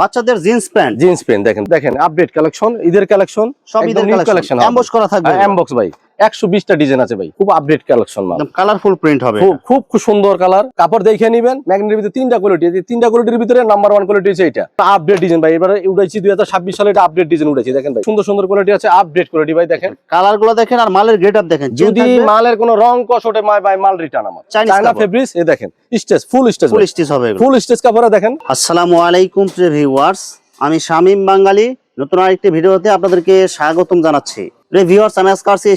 বাচ্চাদের jeans pant jeans pant দেখেন দেখেন আপডেট কালেকশন ঈদের কালেকশন সব ঈদের কালেকশন এমবক্স করা থাকবে। এমবক্স ভাই। একশো বিশটা ডিজাইন আছে ভাই খুব আপডেট কালেকশন কালারফুল প্রিন্ট হবে। খুব খুব সুন্দর কালার কাপড় দেখে নিবেন ম্যাগনেটের ভিতরে তিনটা কোয়ালিটি আছে। তিনটা কোয়ালিটির ভিতরে নাম্বার ওয়ান কোয়ালিটি হচ্ছে এটা আপডেট ডিজাইন ভাই এবারে উঠাইছি দুই হাজার ছাব্বিশ সালে এটা আপডেট ডিজাইন উঠেছি দেখেন ভাই সুন্দর সুন্দর কোয়ালিটি আছে আপডেট কোয়ালিটি ভাই দেখেন। কালারগুলো দেখেন আর মালের গেট আপ দেখেন যদি মালের কোনো রং কষ ওঠে ভাই মাল রিটার্ন আমার। চায়না ফেব্রিক্স এ দেখেন stage full stage full stitch হবে ফুল স্টেজ কাপড়ে দেখেন। আসসালামু আলাইকুম প্রিয় ভিউয়ার্স আমি শামীম বাঙালি। নতুন আরেকটি ভিডিওতে আপনাদেরকে স্বাগতম জানাচ্ছি। প্রিয় ভিউয়ার্স আমি আজকে আসছি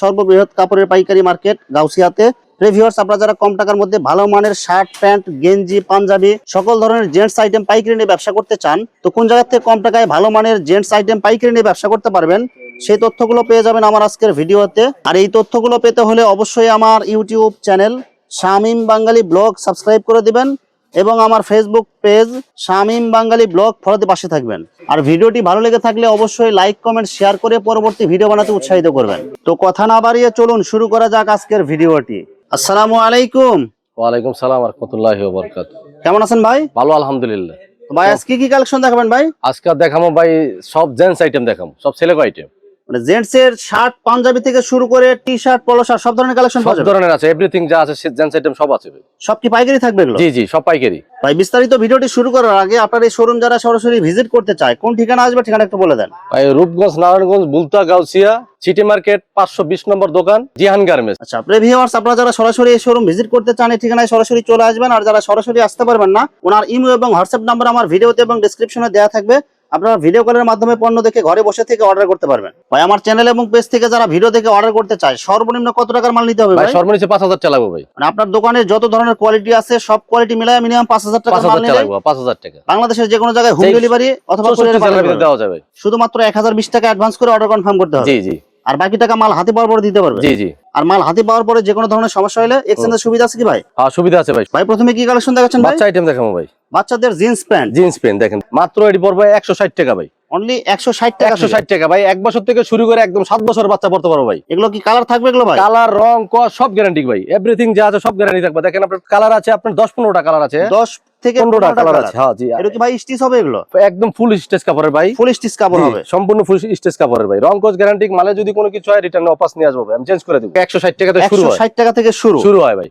সর্ববৃহৎ কাপড়ের পাইকারি মার্কেট গাউসিয়াতে। প্রিয় আপনারা যারা কম টাকার মধ্যে ভালো মানের শার্ট, প্যান্ট, গেঞ্জি, পাঞ্জাবি, সকল ধরনের জেন্টস আইটেম পাইকারি নিয়ে ব্যবসা করতে চান, তো কোন জায়গা থেকে কম টাকায় ভালো মানের জেন্টস আইটেম পাইকারি নিয়ে ব্যবসা করতে পারবেন, সেই তথ্যগুলো পেয়ে যাবেন আমার আজকের ভিডিওতে। আর এই তথ্যগুলো পেতে হলে অবশ্যই আমার YouTube channel Shamim Bangali blog subscribe করে দিবেন। এবং আমার Facebook page Shamim Bangali blog ফলোতে পাশে থাকবেন। আর ভিডিওটি ভালো লেগে থাকলে অবশ্যই লাইক কমেন্ট শেয়ার করে পরবর্তী ভিডিও বানাতে উৎসাহিত করবেন। তো কথা না বাড়িয়ে চলুন শুরু করা যাক আজকের ভিডিওটি। আসসালামু আলাইকুম। ওয়ালাইকুম সালাম রহমতুল্লাহি বরকাত। কেমন আছেন ভাই? ভালো আলহামদুলিল্লাহ। ভাই আজকে কি কালেকশন দেখাবেন ভাই? আজকে দেখামো ভাই সব জেন্টস আইটেম দেখামো সব ছেলেকো আইটেম মানে জেন্টস এর শার্ট পাঞ্জাবি থেকে শুরু করে টি শার্ট পলো শার্ট সব ধরনের কালেকশন সব ধরনের আছে এভরিথিং যা আছে জেন্টস আইটেম সব আছে। সব কি পাইকারি থাকবে এগুলো? জি জি সব পাইকারি। ভাই বিস্তারিত ভিডিওটি শুরু করার আগে আপনার এই শোরুম যারা সরাসরি ভিজিট করতে চায় কোন ঠিকানা আসবে ঠিকানা একটু বলে দেন। ভাই রূপগঞ্জ নারায়ণগঞ্জ বুলতা গাউসিয়া সিটি মার্কেট পাঁচশো বিশ নম্বর দোকান জিহান গার্মেন্টস আচ্ছা প্রিভিউয়ার্স আপনারা যারা সরাসরি এই শোরুম ভিজিট করতে চান এই ঠিকানায় সরাসরি চলে আসবেন আর যারা সরাসরি আসতে পারবেন না ওনার ইমেল এবং হোয়াটসঅ্যাপ নাম্বার আমার ভিডিওতে এবং ডেসক্রিপশনে দেওয়া থাকবে। আপনারা ভিডিও কলের মাধ্যমে পণ্য দেখে ঘরে বসে থেকে অর্ডার করতে পারবেন। ভাই আমার চ্যানেল এবং পেজ থেকে যারা ভিডিও দেখে অর্ডার করতে চায় সর্বনিম্ন কত টাকার মাল নিতে হবে ভাই? পাঁচ হাজার চালাবো ভাই। মানে আপনার দোকানে যত ধরনের কোয়ালিটি আছে সব কোয়ালিটি মিলায় মিনিমাম পাঁচ হাজার টাকা মাল নিতে নিলে চালাবো পাঁচ হাজার টাকা। বাংলাদেশের যে কোনো জায়গায় হোম ডেলিভারি অথবা কুরিয়ার। দেওয়া যাবে। শুধুমাত্র এক হাজার বিশ টাকা অ্যাডভান্স করে অর্ডার কনফার্ম করতে হবে। জি জি। আর বাকি টাকা মাল হাতে পাওয়ার পরে দিতে পারবে? জি জি। আর মাল হাতে পাওয়ার পরে যে কোনো ধরনের সমস্যা হলে এক্সচেঞ্জের সুবিধা আছে কি ভাই? হ্যাঁ সুবিধা আছে ভাই। ভাই প্রথমে কি কালেকশন দেখাচ্ছেন ভাই? বাচ্চা আইটেম দেখাবো ভাই। বাচ্চাদের জিন্স প্যান্ট জিন্স প্যান্ট দেখেন। মাত্র এটি পড়বে একশো ষাট টাকা ভাই। অনলি একশো ষাট টাকা একশো থেকে। ষাট টাকা ভাই। এক বছর থেকে শুরু করে একদম সাত বছর বাচ্চা পড়তে পারো ভাই। এগুলো কি কালার থাকবে এগুলো ভাই? কালার রং কস সব গ্যারান্টি ভাই। এভরিথিং যা আছে সব গ্যারান্টি থাকবে। দেখেন আপনার কালার আছে আপনার দশ পনেরোটা কালার আছে। দশ থেকে কালার আছে হ্যাঁ জি। এটা কি ভাই স্টিচ হবে এগুলো? একদম ফুল কাপড়ের ভাই। ফুল স্টিচ কাপড় হবে। সম্পূর্ণ ফুল কাপড়ের ভাই। রং গ্যারান্টি মালে যদি কোনো কিছু হয় রিটার্ন অপাস নিয়ে আসব আমি চেঞ্জ করে দেবো। একশো ষাট টাকা থেকে শুরু হয়। ষাট টাকা থেকে শুরু। শুরু হয় ভাই।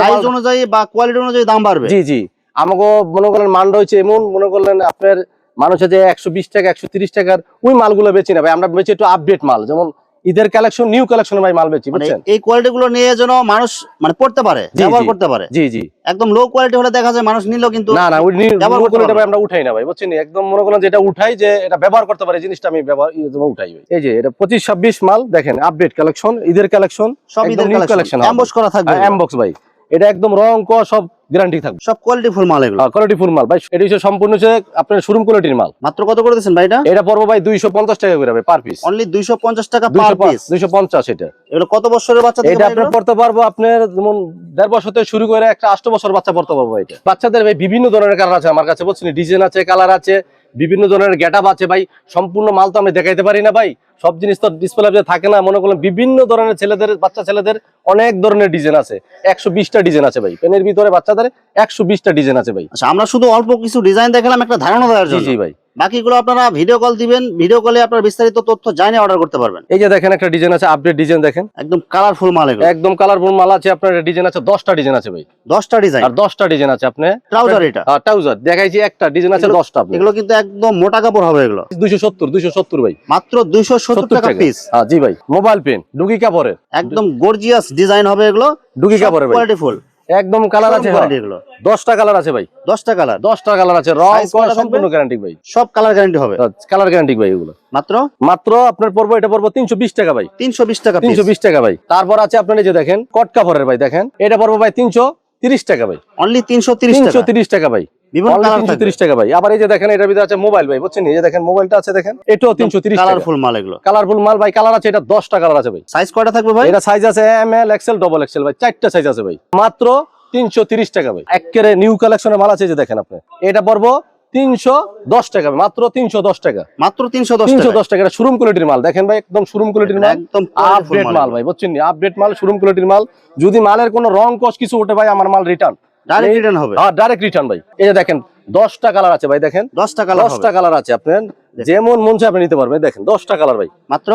সাইজ অনুযায়ী বা কোয়ালিটি অনুযায়ী দাম বাড়বে। জি জি। আমাকে মনে করলেন মান রয়েছে এমন মনে করলেন আপনার মানুষের যে একশো বিশ টাকা একশো তিরিশ টাকার ওই মালগুলো বেচি না ভাই আমরা বেচি একটু আপডেট মাল যেমন ঈদের কালেকশন নিউ কালেকশন ভাই মাল বেচি মানে বুঝছেন? এই কোয়ালিটি গুলো নিয়ে যেন মানুষ মানে পড়তে পারে ব্যবহার করতে পারে। জি জি। একদম লো কোয়ালিটি হলে দেখা যায় মানুষ নিলেও কিন্তু না না ওই ব্যবহার করতে কোয়ালিটি ভাই আমরা উঠাই না ভাই বুঝছেন? একদম মনে করেন যেটা উঠাই যে এটা ব্যবহার করতে পারে জিনিসটা আমি ব্যবহার যেমন উঠাই এই যে এটা পঁচিশ ছাব্বিশ মাল দেখেন আপডেট কালেকশন ঈদের কালেকশন সব ঈদের কালেকশন এমবস করা থাকবে। এমবক্স ভাই। এটা একদম রং ক সব গ্যারান্টি থাকবে। সব কোয়ালিটি ফুল মাল এগুলো। কোয়ালিটি ফুল মাল। ভাই এটা হচ্ছে সম্পূর্ণ হচ্ছে আপনার শোরুম কোয়ালিটির মাল। মাত্র কত করে দিচ্ছেন ভাই এটা? এটা পড়ব ভাই দুইশো পঞ্চাশ টাকা করে পার পিস অনলি দুইশো পঞ্চাশ টাকা পার পিস দুইশো পঞ্চাশ এটা। এগুলো কত বছরের বাচ্চা এটা এগুলো? পড়তে পারব আপনার যেমন দেড় বছর থেকে শুরু করে একটা আষ্ট বছর বাচ্চা পড়তে পারব এটা। বাচ্চাদের ভাই বিভিন্ন ধরনের কালার আছে আমার কাছে বলছেন ডিজাইন আছে কালার আছে বিভিন্ন ধরনের গেট আছে ভাই সম্পূর্ণ মাল তো আমি দেখাইতে পারি না ভাই। সব জিনিস তো ডিসপ্লে থাকে না মনে করলাম বিভিন্ন ধরনের ছেলেদের বাচ্চা ছেলেদের অনেক ধরনের ডিজাইন আছে। একশো বিশটা ডিজাইন আছে ভাই পেনের ভিতরে বাচ্চাদের একশো বিশটা ডিজাইন আছে ভাই। আচ্ছা আমরা শুধু অল্প কিছু ডিজাইন দেখালাম একটা ধারণা দেওয়ার জন্য। জি ভাই। বাকিগুলো আপনারা ভিডিও কল দিবেন ভিডিও কলে আপনারা বিস্তারিত তথ্য জানিয়ে অর্ডার করতে পারবেন। এই যে দেখেন একটা ডিজাইন আছে আপডেট ডিজাইন দেখেন। একদম কালারফুল মাল একদম কালারফুল মাল আছে আপনার ডিজাইন আছে দশটা ডিজাইন আছে ভাই। দশটা ডিজাইন আর দশটা ডিজাইন আছে আপনি ট্রাউজার এটা। ট্রাউজার দেখাইছি একটা ডিজাইন আছে দশটা এগুলো কিন্তু একদম মোটা কাপড় হবে এগুলো। দুইশো সত্তর দুইশো সত্তর ভাই। মাত্র দুইশো সত্তর টাকা পিস হ্যাঁ জি ভাই। মোবাইল পেন ডুগি কাপড়ের। একদম গর্জিয়াস ডিজাইন হবে এগুলো। ডুগি কাপড়ের কোয়ালিটি ফুল একদম কালার আছে। এগুলো। দশটা কালার আছে ভাই। দশটা কালার দশটা কালার আছে। রং সম্পূর্ণ? গ্যারান্টি ভাই। সব কালার গ্যারান্টি হবে? কালার গ্যারান্টি ভাই এগুলো। মাত্র? মাত্র আপনার পড়ব এটা পর্ব তিনশো বিশ টাকা ভাই। তিনশো বিশ টাকা তিনশো বিশ টাকা ভাই। তারপর আছে আপনার এই যে দেখেন কটকা ভরের ভাই দেখেন। এটা পর্ব ভাই তিনশো তিরিশ টাকা ভাই। অনলি তিনশো তিরিশ তিনশো তিরিশ টাকা ভাই। বিভিন্ন কালার তিনশো তিরিশ টাকা ভাই। আবার এই যে দেখেন এটার ভিতরে আছে মোবাইল ভাই বুঝছেন? এই যে দেখেন মোবাইলটা আছে দেখেন। এটাও তিনশো তিরিশ কালারফুল মাল এগুলো। কালারফুল মাল ভাই কালার আছে এটা দশটা কালার আছে ভাই। সাইজ কয়টা থাকবে ভাই? এটা সাইজ আছে M L XL double XL ভাই চারটা সাইজ আছে ভাই। মাত্র তিনশো তিরিশ টাকা ভাই। একেবারে নিউ কালেকশনের মাল আছে যে দেখেন আপনি। এটা পড়ব তিনশো দশ টাকা ভাই, মাত্র তিনশো দশ টাকা। মাত্র তিনশো দশ তিনশো দশ টাকা এটা শোরুম কোয়ালিটির মাল। দেখেন ভাই একদম শোরুম কোয়ালিটির মাল। একদম আপডেট মাল ভাই বুঝছেন আপডেট মাল শোরুম কোয়ালিটির মাল। যদি মালের কোনো রং কস কিছু ওঠে ভাই আমার মাল রিটার্ন ডাইরেক্ট রিটার্ন হবে। হ্যাঁ ডাইরেক্ট রিটার্ন ভাই। এই যে দেখেন দশটা কালার আছে ভাই দেখেন। দশটা কালার দশটা কালার আছে আপনার। যেমন মন চায় আপনি নিতে পারবেন দেখেন দশটা কালার ভাই। মাত্র?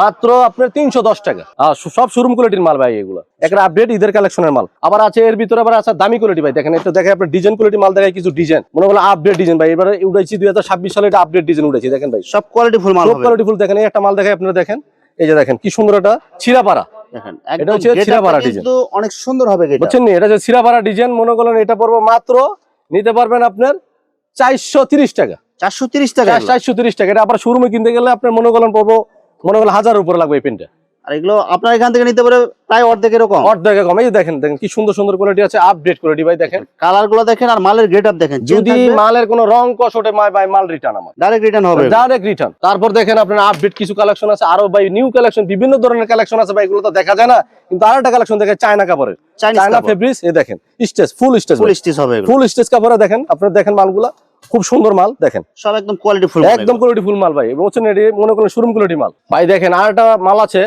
মাত্র আপনার তিনশো দশ টাকা। সব শোরুম কোয়ালিটির মাল ভাই এগুলো। একটা আপডেট ঈদের কালেকশনের মাল। আবার আছে এর ভিতরে আবার আছে দামি কোয়ালিটি ভাই। দেখেন এটা দেখে আপনার ডিজাইন কোয়ালিটি মাল দেখায় কিছু ডিজাইন মনে করল আপডেট ডিজাইন ভাই। এবারে উঠেছি দুই হাজার ছাব্বিশ সালে এটা আপডেট ডিজাইন উঠেছি দেখেন ভাই। সব কোয়ালিটি ফুল মাল সব কোয়ালিটি ফুল দেখেন এই একটা মাল দেখে আপনারা দেখেন। এই যে দেখেন কি সুন্দর একটা ছিড়াপাড়া। দেখেন এটা একদম হচ্ছে up কিন্তু অনেক সুন্দর হবে গেটা বুঝছেন নি? এটা ছিড়াপাড়া ডিজাইন মনে করলেন এটা পড়ব মাত্র নিতে পারবেন আপনার চারশো তিরিশ টাকা। 430 টাকা এগুলো। চারশো তিরিশ টাকা এটা আবার শোরুমে কিনতে গেলে আপনার মনে করলেন পড়ব মনে করলেন হাজার উপরে লাগবে এই পেনটা আর এগুলো আপনার এখান থেকে নিতে পারে প্রায় অর্ধেক এরকম। অর্ধেক কম এই দেখেন দেখেন কি সুন্দর সুন্দর কোয়ালিটি আছে আপডেট কোয়ালিটি ভাই দেখেন। কালারগুলো দেখেন আর মালের গেট আপ দেখেন। যদি মালের কোনো রং কষ ওঠে ভাই মাল রিটার্ন আমার। ডাইরেক্ট রিটার্ন হবে। ডাইরেক্ট রিটার্ন তারপর দেখেন আপনার আপডেট কিছু কালেকশন আছে। আরও ভাই নিউ কালেকশন বিভিন্ন ধরনের কালেকশন আছে ভাই এগুলো তো দেখা যায় না। কিন্তু আরেকটা কালেকশন দেখে চায়না কাপড়ের চায়না ফেব্রিক্স এই দেখেন stage full stage full stage হবে ফুল স্টেজ কাপড়ে দেখেন আপনারা দেখেন মালগুলা। খুব সুন্দর মাল দেখেন। সব একদম কোয়ালিটি ফুল একদম কোয়ালিটি ফুল মাল ভাই। এটি মনে করেন শোরুম কোয়ালিটি মাল। ভাই দেখেন আর একটা মাল আছে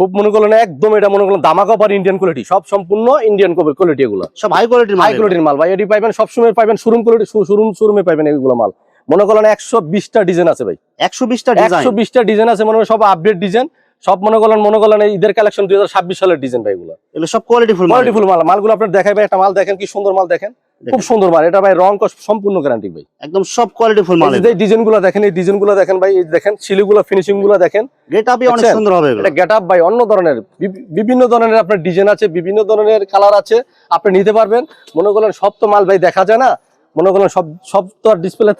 খুব মনে করলেন একদম এটা মনে করলেন দামা কাপড় ইন্ডিয়ান কোয়ালিটি সব সম্পূর্ণ ইন্ডিয়ান কোয়ালিটি এগুলো। সব হাই কোয়ালিটির মাল হাই কোয়ালিটির মাল ভাই এটি পাইবেন সবসময় পাইবেন শোরুম কোয়ালিটি শোরুম শোরুমে পাইবেন এগুলো মাল। মনে করলেন একশো বিশটা ডিজাইন আছে ভাই। 120 টা ডিজাইন একশো বিশটা ডিজাইন আছে মনে সব আপডেট ডিজাইন সব মনে করেন মনে এই ঈদের কালেকশন দুই হাজার ছাব্বিশ সালের ডিজাইন ভাই এগুলো। সব কোয়ালিটি ফুল মাল। কোয়ালিটি ফুল মাল। মালগুলো আপনার দেখাই ভাই একটা মাল দেখেন কি সুন্দর মাল দেখেন। খুব সুন্দর মাল। এটা ভাই রং সম্পূর্ণ গ্যারান্টি ভাই। একদম সব কোয়ালিটি ফুল মাল এই ডিজাইনগুলো দেখেন এই ডিজাইনগুলো দেখেন ভাই এই দেখেন সিলিগুলো ফিনিশিংগুলো দেখেন। গেট আপই অনেক সুন্দর হবে এটা গেট আপ ভাই অন্য ধরনের বিভিন্ন ধরনের আপনার ডিজাইন আছে বিভিন্ন ধরনের কালার আছে আপনি নিতে পারবেন। মনে করলেন সব তো মাল ভাই দেখা যায় না মনে করলেন সব সব তো আর ডিসপ্লে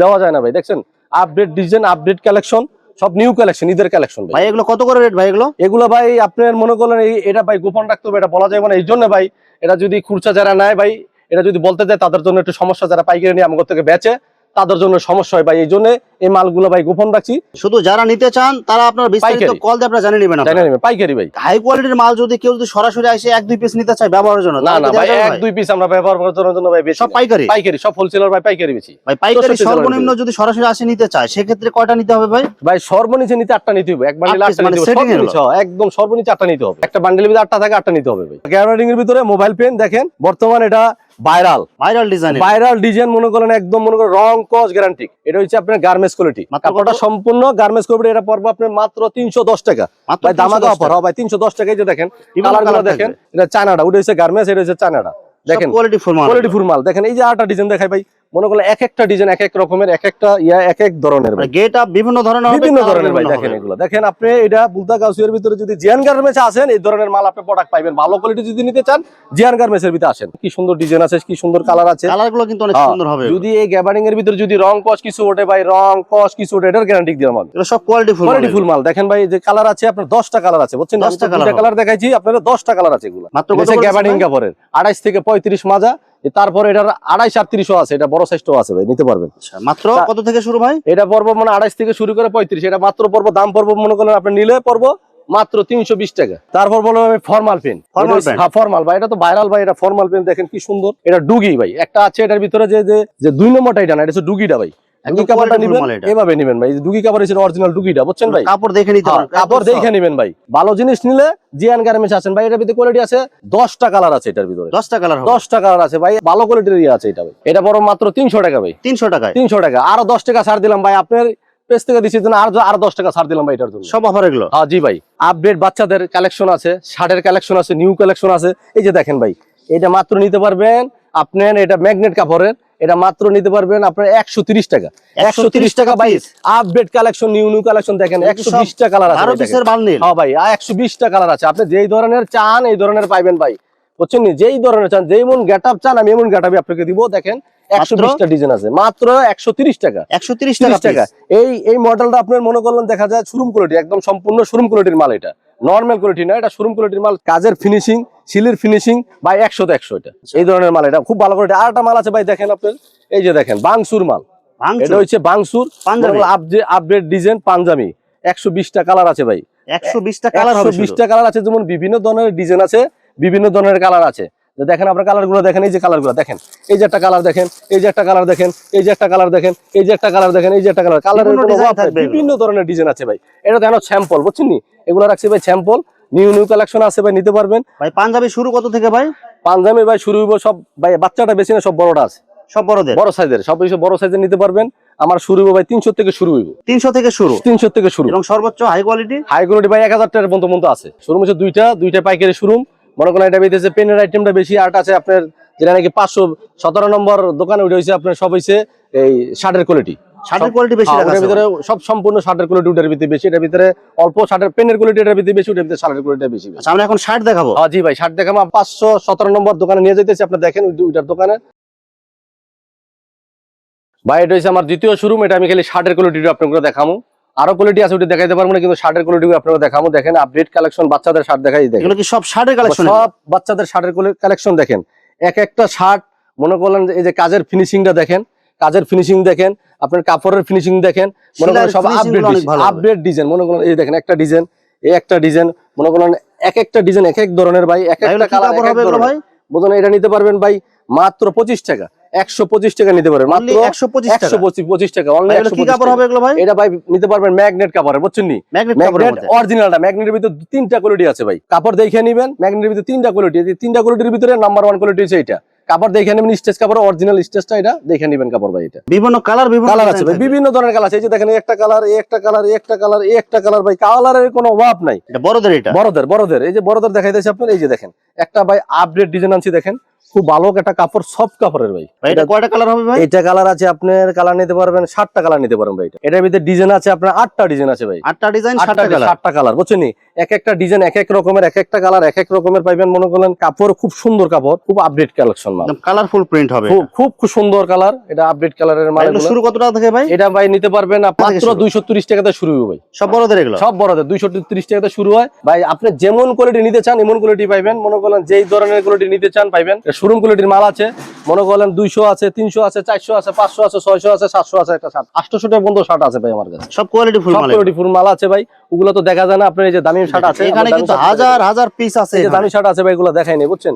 দেওয়া যায় না ভাই দেখছেন? আপডেট ডিজাইন আপডেট কালেকশন সব নিউ কালেকশন ঈদের কালেকশন ভাই। এগুলো কত করে রেট ভাই এগুলো? এগুলো ভাই আপনার মনে করলেন এই এটা ভাই গোপন রাখতে হবে এটা বলা যাবে না। এই জন্য ভাই এটা যদি খুরচা যারা নেয় ভাই এটা যদি বলতে যায় তাদের জন্য একটু সমস্যা যারা পাইকারি নিয়ে আমার থেকে বেচে তাদের জন্য সমস্যা হয় ভাই। এই জন্য এই মালগুলো ভাই গোপন রাখছি। শুধু যারা নিতে চান তারা আপনার বিস্তারিত পাইকারি। কল দিয়ে আপনারা জানিয়ে নেবেন জানেন নেবেন, পাইকারি ভাই। হাই কোয়ালিটির মাল যদি কেউ যদি সরাসরি এসে এক দুই পিস নিতে চায় ব্যবহারের জন্য না না ভাই এক দুই পিস আমরা ব্যবহার করার জন্য ভাই সব পাইকারি? পাইকারি সব হোলসেলার ভাই পাইকারি বেশি। ভাই পাইকারি সর্বনিম্ন যদি সরাসরি আসে নিতে চায় সেক্ষেত্রে কয়টা নিতে হবে ভাই? ভাই সর্বনিচে নিতে আটটা নিতে হবে। এক বান্ডিল আট আটটা মানে নিতে হবে। হ্যাঁ, একদম সর্বনিচে আটটা নিতে হবে। একটা বান্ডিলের ভিতরে আটটা থাকে আটটা নিতে হবে ভাই। গ্যারারিং এর ভিতরে মোবাইল পেন দেখেন বর্তমান এটা viral viral design viral design মনে করেন একদম মনে করেন রং কস গ্যারান্টি এটা হচ্ছে আপনার গার্মেন্টস কোয়ালিটি কাপড়টা সম্পূর্ণ গার্মেন্টস কোয়ালিটি এটা পড়বে আপনার মাত্র তিনশো দশ টাকা। মাত্র ভাই 310 অফার টাকা। ভাই তিনশো দশ টাকা এই যে দেখেন বিভিন্ন কালারগুলো colour দেখেন এটা চায়নাটা ওটা হচ্ছে গার্মেন্টস এটা হচ্ছে চায়নাটা। দেখেন কোয়ালিটি ফুল মাল। কোয়ালিটি ফুল মাল। দেখেন এই যে আটা ডিজাইন দেখাই ভাই মনে করলে এক একটা ডিজাইন এক এক রকমের এক একটা ইয়া এক এক ধরনের ভাই। গেট আপ বিভিন্ন ধরনের বিভিন্ন ধরনের ভাই দেখেন এগুলো। দেখেন আপনি এটা বুলতা গাউসিয়ার ভিতরে যদি জিয়ান গার্মেন্টস আসেন এই ধরনের মাল আপনি প্রোডাক্ট পাইবেন। ভালো কোয়ালিটি যদি নিতে চান জিয়ান গার্মেন্টস এর ভিতরে আসেন। কি সুন্দর ডিজাইন আছে কি সুন্দর কালার আছে। কালারগুলো কিন্তু অনেক হ্যাঁ, সুন্দর হবে। যদি এই গ্যাবারিং এর ভিতরে যদি রং কস কিছু ওঠে ভাই রং কস কিছু ওঠে এটার গ্যারান্টি দিলাম আমি এটা সব কোয়ালিটি ফুল কোয়ালিটি ফুল মাল। দেখেন ভাই যে কালার আছে আপনার দশটা কালার আছে বুঝছেন 10টা colour হবে। কালার দেখাইছি আপনার দশটা কালার আছে এগুলো। মাত্র গ্যাবারিং? কাপড়ের। আড়াইশ থেকে পঁয়ত্রিশ মাজা তারপরে এটার আড়াইশ আটত্রিশও আছে এটা বড় সাইজটাও আছে ভাই নিতে পারবেন। আচ্ছা, মাত্র কত থেকে শুরু ভাই? এটা পর্ব মানে আড়াইশ থেকে শুরু করে পঁয়ত্রিশ এটা মাত্র পর্ব দাম পর্ব মনে করেন আপনি নিলে পর্ব মাত্র তিনশো বিশ টাকা। তারপর বলব আমি ফর্মাল পেন Formal হ্যাঁ ফর্মাল ভাই এটা তো ভাইরাল ভাই এটা ফর্মাল পেন দেখেন কি সুন্দর। এটা ডুগি ভাই একটা আছে এটার ভিতরে যে দুই নম্বরটা এটা না এটা হচ্ছে ডুগিটা ভাই। কাপড়টা নিবেন? এটা। এভাবে নিবেন ভাই কাপড় হিসেবে অরিজিনাল বুঝছেন ভাই? কাপড় দেখে নিতে হ্যাঁ, পারেন কাপড় দেখে নিবেন ভাই। ভালো জিনিস নিলে জিয়ান গার্মেন্টস আছেন ভাই এটার ভিতরে কোয়ালিটি আছে দশটা কালার আছে এটার ভিতরে। দশটা কালার হবে। দশটা কালার আছে ভাই ভালো কোয়ালিটির ইয়ে আছে এটা ভাই। এটা বড় মাত্র তিনশো টাকা ভাই। তিনশো টাকায়। তিনশো টাকা। আরও দশ টাকা ছাড় দিলাম ভাই আপনার পেজ থেকে দিচ্ছি আরও আরও দশ টাকা ছাড় দিলাম ভাই এটার জন্য। সব অফার এগুলো? হ্যাঁ জি ভাই। আপডেট বাচ্চাদের কালেকশন আছে শার্টের কালেকশন আছে নিউ কালেকশন আছে। এই যে দেখেন ভাই এটা মাত্র নিতে পারবেন আপনার এটা ম্যাগনেট কাপড়ের এটা মাত্র নিতে পারবেন আপনার একশো তিরিশ টাকা। একশো তিরিশ টাকা ভাই update collection new new collection দেখেন একশো বিশটা কালার আছে ভাই হ্যাঁ একশো বিশটা কালার আছে। আপনি যেই ধরনের চান এই ধরনের পাইবেন ভাই। বুঝছেন নি? যেই ধরনের চান যেমন গেট আপ চান আমি এমন গেট আপই আপনাকে দিব। দেখেন একশো? বিশটা ডিজাইন আছে। মাত্র একশো তিরিশ টাকা। একশো তিরিশ টাকা তিরিশ টাকা। এই এই মডেলটা আপনার মনে করলেন দেখা যায় শোরুম কোয়ালিটি একদম সম্পূর্ণ শোরুম কোয়ালিটির মাল এটা। নর্মাল কোয়ালিটি না এটা শোরুম কোয়ালিটির মাল কাজের ফিনিশিং সিলির ফিনিশিং বা একশো তো একশো এটা। এই ধরনের মাল এটা খুব ভালো কোয়ালিটি আর একটা মাল আছে ভাই দেখেন আপনার এই যে দেখেন বাংসুর মাল। এটা হচ্ছে বাংসুর আপডেট ডিজাইন পাঞ্জাবি। একশো বিশটা কালার আছে ভাই। একশো বিশটা কালার বিশটা কালার আছে যেমন বিভিন্ন ধরনের ডিজাইন আছে বিভিন্ন ধরনের কালার আছে। যে দেখেন আপনার কালারগুলো দেখেন এই যে কালারগুলো দেখেন এই যে একটা কালার দেখেন এই যে একটা কালার দেখেন এই যে একটা কালার দেখেন এই যে একটা কালার দেখেন এই যে একটা কালার কালারের বিভিন্ন ধরনের ডিজাইন আছে ভাই। এটা দেখেন স্যাম্পল বুঝছেন নি? এগুলো রাখছি ভাই স্যাম্পল নিউ নিউ কালেকশন আছে ভাই নিতে পারবেন। ভাই পাঞ্জাবি শুরু কত থেকে ভাই? পাঞ্জাবি ভাই শুরু হইব সব ভাই বাচ্চাটা বেশি না সব বড়টা আছে। সব বড়দের? বড় সাইজের সব কিছু বড় সাইজের নিতে পারবেন। আমার শুরু হবে ভাই তিনশো থেকে শুরু হইব। তিনশো থেকে শুরু? তিনশো থেকে শুরু। এবং সর্বোচ্চ হাই কোয়ালিটি হাই কোয়ালিটি ভাই এক হাজার টাকার পর্যন্ত পর্যন্ত আছে। শোরুম হচ্ছে দুইটা দুইটা পাইকারি শোরুম। মনে করেন এটা বেঁধেছে পেনের আইটেমটা বেশি আর্ট আছে আপনার যেটা নাকি পাঁচশো সতেরো নম্বর দোকানে ওইটা হচ্ছে আপনার সব হয়েছে এই শার্টের কোয়ালিটি শার্টের কোয়ালিটি বেশি হ্যাঁ, রাখা ভিতরে সব সম্পূর্ণ শার্টের কোয়ালিটি ওটার ভিতরে বেশি এটার ভিতরে অল্প শার্টের পেনের কোয়ালিটি এটার ভিতরে বেশি ভিতরে শার্টের কোয়ালিটি বেশি। আচ্ছা আমরা এখন শার্ট দেখাবো। হ্যাঁ জি ভাই শার্ট পাঁচশো সতেরো নম্বর দোকানে নিয়ে যেতেছি আপনি দেখেন ওইটার দোকানে। ভাই এটা হচ্ছে আমার দ্বিতীয় শোরুম এটা আমি খালি শার্টের কোয়ালিটি আপনাকে দেখামো। আরও কোয়ালিটি আছে ওটা দেখাইতে পারব না কিন্তু শার্টের কোয়ালিটি আপনাকে দেখামো দেখেন আপডেট কালেকশন বাচ্চাদের শার্ট দেখাই দেখেন। এগুলো কি সব শার্টের কালেকশন সব বাচ্চাদের শার্টের কালেকশন দেখেন। এক একটা শার্ট মনে করলেন এই যে কাজের ফিনিশিংটা দেখেন কাজের ফিনিশিং দেখেন আপনার কাপড়ের ফিনিশিং দেখেন মনে করেন সব আপডেট। আপডেট ডিজাইন মনে করেন এই দেখেন একটা ডিজাইন এই একটা ডিজাইন মনে করেন এক একটা ডিজাইন এক এক ধরনের ভাই এক একটা কালার হবে ভাই? বুঝলেন এটা নিতে পারবেন ভাই মাত্র পঁচিশ টাকা। একশো পঁচিশ টাকা নিতে পারবেন অনলি মাত্র একশো পঁচিশ একশো পঁচিশ টাকা অনলি কি কাপড় হবে এগুলো ভাই? এটা ভাই নিতে পারবেন ম্যাগনেট কাপড়ের বুঝছেন নি? ম্যাগনেট কাপড়ের ম্যাগনেট মধ্যে। অরিজিনালটা ম্যাগনেটের ভিতরে তিনটা কোয়ালিটি আছে ভাই। কাপড় দেখে নেবেন ম্যাগনেটের ভিতরে তিনটা কোয়ালিটি তিনটা কোয়ালিটির ভিতরে নাম্বার ওয়ান কোয়ালিটি হচ্ছে এটা কাপড় দেখে নেবেন স্টেজ কাপড় অরিজিনাল স্টেজটা এটা দেখে নেবেন কাপড় ভাই এটা। বিভিন্ন কালার বিভিন্ন কালার আছে ভাই বিভিন্ন ধরনের কালার আছে। এই যে দেখেন একটা কালার একটা কালার একটা কালার একটা কালার ভাই কালারের কোনো অভাব নাই। এটা বড়দের এটা? বড়দের বড়দের এই যে বড়দের দেখাইতেছে আপনার এই যে দেখেন একটা ভাই আপডেট ডিজাইন আনছি দেখেন। খুব ভালো একটা কাপড় সফট কাপড়ের ভাই। এটা কয়টা কালার হবে ভাই? এটা কালার আছে আপনার কালার নিতে পারবেন সাতটা কালার নিতে পারবেন ভাই এটা। এটার ভিতরে ডিজাইন আছে আপনার আটটা ডিজাইন আছে ভাই। আটটা ডিজাইন আটটা সাতটা কালার সাতটা কালার বুঝছেন এক একটা ডিজাইন এক এক রকমের এক একটা কালার এক এক রকমের পাইবেন মনে করলেন কাপড় খুব সুন্দর কাপড় খুব আপডেট কালেকশন মাল। কালারফুল প্রিন্ট হবে খুব খুব সুন্দর কালার এটা আপডেট কালারের মাল শুরু কত টাকা থেকে ভাই? এটা ভাই নিতে পারবেন থেকে মাত্র তিরিশ টাকাতে শুরু হবে ভাই। সব বড়দের এগুলো? সব বড়দের দুইশো তিরিশ টাকাতে শুরু হয়। ভাই আপনি যেমন কোয়ালিটি নিতে চান এমন কোয়ালিটি পাইবেন মনে করলেন যেই ধরনের কোয়ালিটি নিতে চান পাইবেন। শোরুম কোয়ালিটির মাল আছে মনে করলেন দুইশো আছে তিনশো আছে চারশো আছে পাঁচশো আছে ছয়শো আছে সাতশো আছে একটা শার্ট। আটশো টাকা পর্যন্ত শার্ট আছে ভাই আমার কাছে। সব কোয়ালিটি ফুল মাল কোয়ালিটি ফুল মাল আছে ভাই। ওগুলো তো দেখা যায় না আপনার এই যে দামি শার্ট আছে এখানে কিন্তু হাজার হাজার পিস আছে এই যে দামি শার্ট আছে ভাই এগুলো দেখাই নেই বুঝছেন?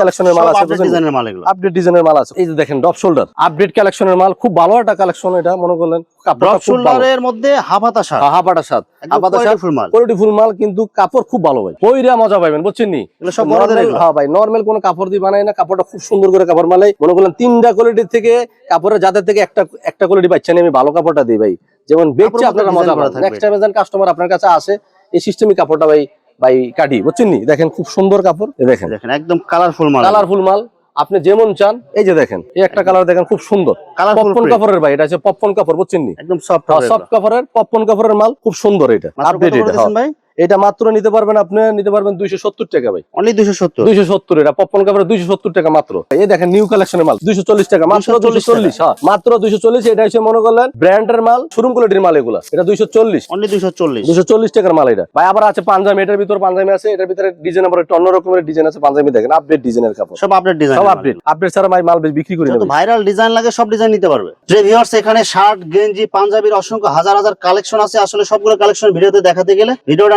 collection এর মাল আছে, design এর মাল এগুলো। আপডেট ডিজাইনের মাল আছে। এই যে দেখেন ডপ শোল্ডার আপডেট কালেকশনের মাল খুব ভালো একটা কালেকশন এটা মনে করলেন। কাপড়টা ড্রপ শোল্ডারের মধ্যে হাফ শার্ট হাফাটা সাত একদম হাফাটা quality মাল কোয়ালিটি ফুল মাল কিন্তু কাপড় খুব ভালো ভাই। পইরা মজা পাইবেন বুঝছেন নি? সব বড়দের হ্যাঁ ভাই নর্মাল কোনো কাপড় দিয়ে বানায় না কাপড়টা খুব সুন্দর করে কাপড় মালাই মনে তিনটা থেকে কাপড়ের যাদের থেকে একটা একটা কোয়ালিটি পাচ্ছেন আমি ভালো কাপড়টা দিই ভাই। যেমন বেচছে কাপড়ের আপনারা মজা পাবেন। নেক্সট টাইম যখন কাস্টমার আপনার কাছে আসে এই সিস্টেমই কাপড়টা ভাই ভাই কাটি বুঝছেন নি? দেখেন খুব সুন্দর কাপড় দেখেন। দেখেন একদম কালারফুল মাল। কালারফুল মাল আপনি যেমন চান এই যে দেখেন। এই একটা কালার দেখেন খুব সুন্দর। পপকর্ন কাপড়ের ভাই এটা হচ্ছে পপকর্ন কাপড় বুঝছেন একদম সফট সফট কাপড়ের পপকর্ন কাপড়ের মাল খুব সুন্দর এটা আপডেট এটা হ্যাঁ। ভাই? এটা মাত্র নিতে পারবেন আপনি নিতে পারবেন দুইশো সত্তর টাকা ভাই। অনলি 270 দুইশো সত্তর এটা পপকর্ন কাপড়ের দুইশো সত্তর টাকা মাত্র। এই দেখেন নিউ কালেকশনের মাল দুইশো চল্লিশ টাকা মাত্র 240 দুইশো চল্লিশ হ্যাঁ মাত্র দুইশো চল্লিশ এটা হচ্ছে মনে করলেন ব্র্যান্ডের মাল শোরুম কোয়ালিটির মাল এগুলা এটা দুইশো চল্লিশ। অনলি 240 দুশো চল্লিশ টাকার মাল এটা। ভাই আবার আছে পাঞ্জাবি এটার ভিতর পাঞ্জাবি আছে এটার ভিতরে ডিজাইন আবার একটু অন্য রকমের ডিজাইন আছে পাঞ্জাবি দেখেন আপডেট ডিজাইনের কাপড়। সব আপডেট ডিজাইন সব আপডেট আপডেট ছাড়া ভাই মাল বিক্রি করি না ভাইরাল ডিজাইন লাগে সব ডিজাইন নিতে পারবে। যে ভিউয়ার্স এখানে শার্ট গেঞ্জি পাঞ্জাবির অসংখ্য হাজার হাজার কালেকশন আছে আসলে সবগুলো কালেকশন ভিডিওতে দেখাতে গেলে ভিডিওটা